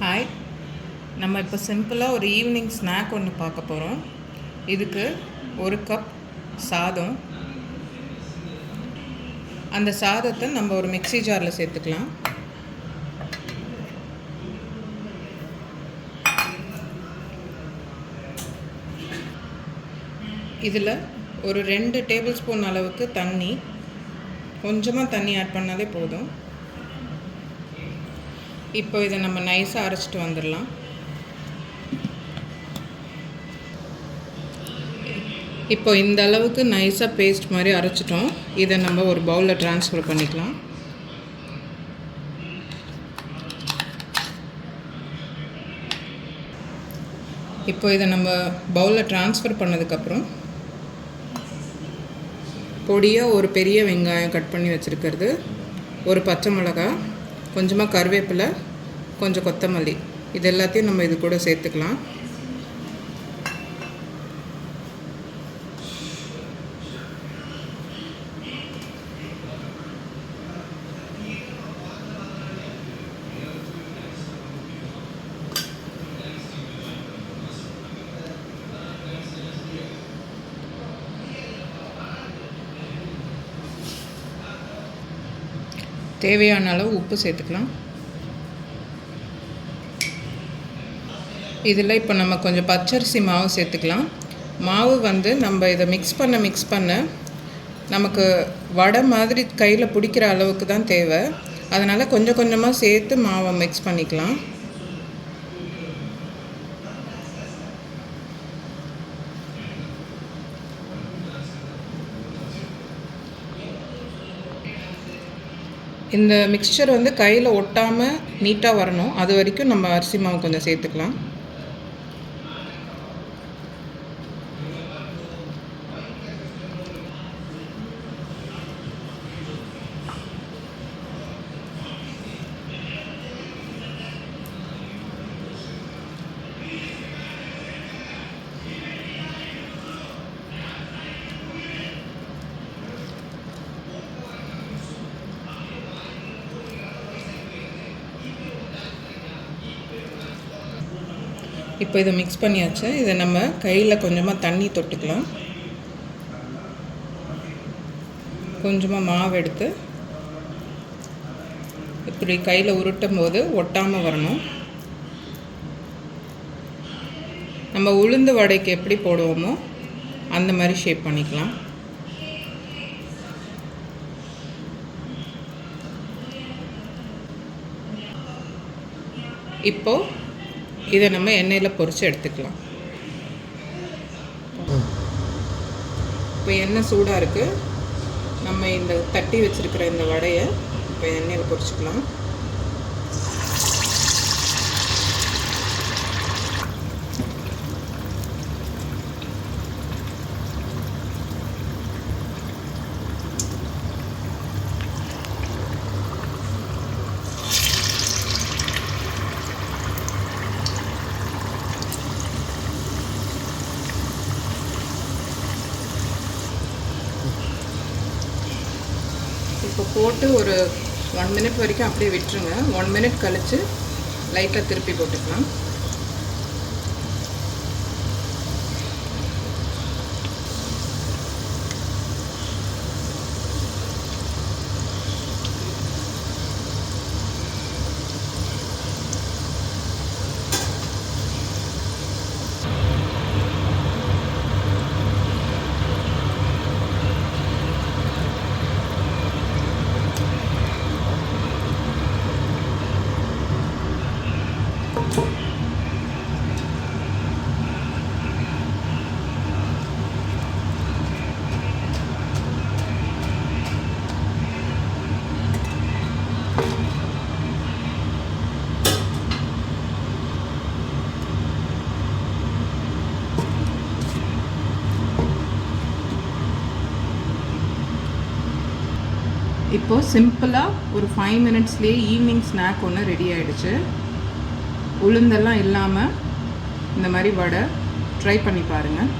Hi நம்ம இப்போ சிம்பிளாக ஒரு ஈவினிங் ஸ்நாக் ஒன்று பார்க்க போகிறோம் இதுக்கு ஒரு கப் சாதம். அந்த சாதத்தை நம்ம ஒரு மிக்ஸி ஜாரில் சேர்த்துக்கலாம். இதில் ஒரு ரெண்டு டேபிள் ஸ்பூன் அளவுக்கு தண்ணி. கொஞ்சமாக தண்ணி ஆட் பண்ணாலே போதும். இப்போ இதை நம்ம நைஸாக அரைச்சிட்டு வந்துடலாம். இப்போ இந்த அளவுக்கு நைஸாக பேஸ்ட் மாதிரி அரைச்சிட்டோம். இதை நம்ம ஒரு பவுலில் ட்ரான்ஸ்ஃபர் பண்ணிக்கலாம். இப்போ இதை நம்ம பவுலில் ட்ரான்ஸ்ஃபர் பண்ணதுக்கப்புறம் பொடியாக ஒரு பெரிய வெங்காயம் கட் பண்ணி வச்சுருக்கிறது. ஒரு பச்சை மிளகா கொஞ்சமாக கருவேப்பிலை கொஞ்சம் கொத்தமல்லி. இது எல்லாத்தையும் நம்ம இது கூட சேர்த்துக்கலாம். தேவையான அளவு உப்பு சேர்த்துக்கலாம். இதில் இப்போ நம்ம கொஞ்சம் பச்சரிசி மாவு சேர்த்துக்கலாம். மாவு வந்து நம்ம இதை மிக்ஸ் பண்ண மிக்ஸ் பண்ண நமக்கு வடை மாதிரி கையில் பிடிக்கிற அளவுக்கு தான் தேவை. அதனால் கொஞ்சம் கொஞ்சமாக சேர்த்து மாவை மிக்ஸ் பண்ணிக்கலாம். இந்த மிக்சர் வந்து கையில் ஒட்டாமல் நீட்டாக வரணும். அது வரைக்கும் நம்ம அரிசி மாவு கொஞ்சம் சேர்த்துக்கலாம். இப்போ இதை மிக்ஸ் பண்ணியாச்சு. இதை நம்ம கையில் கொஞ்சமாக தண்ணி தொட்டுக்கலாம். கொஞ்சமாக மாவு எடுத்து இப்படி கையில் உருட்டும் போது ஒட்டாமல் வரணும். நம்ம உளுந்து வடைக்கு எப்படி போடுவோமோ அந்த மாதிரி ஷேப் பண்ணிக்கலாம். இப்போது இதை நம்ம எண்ணெயில் பொறிச்சு எடுத்துக்கலாம். இப்போ எண்ணெய் சூடாக இருக்குது நம்ம இந்த தட்டி வச்சுருக்கிற இந்த வடையை இப்போ எண்ணெயில் பொரிச்சுக்கலாம். இப்போ போட்டு ஒரு ஒன் மினிட் வரைக்கும் அப்படியே விட்டுருங்க. ஒன் மினிட் கழித்து லைட்டாக திருப்பி போட்டுக்கலாம். இப்போது சிம்பிளாக ஒரு ஃபைவ் மினிட்ஸ்லேயே ஈவினிங் ஸ்நாக் ஒன்று ரெடி ஆகிடுச்சு உளுந்தெல்லாம் இல்லாமல் இந்த மாதிரி வடை ட்ரை பண்ணி பாருங்கள்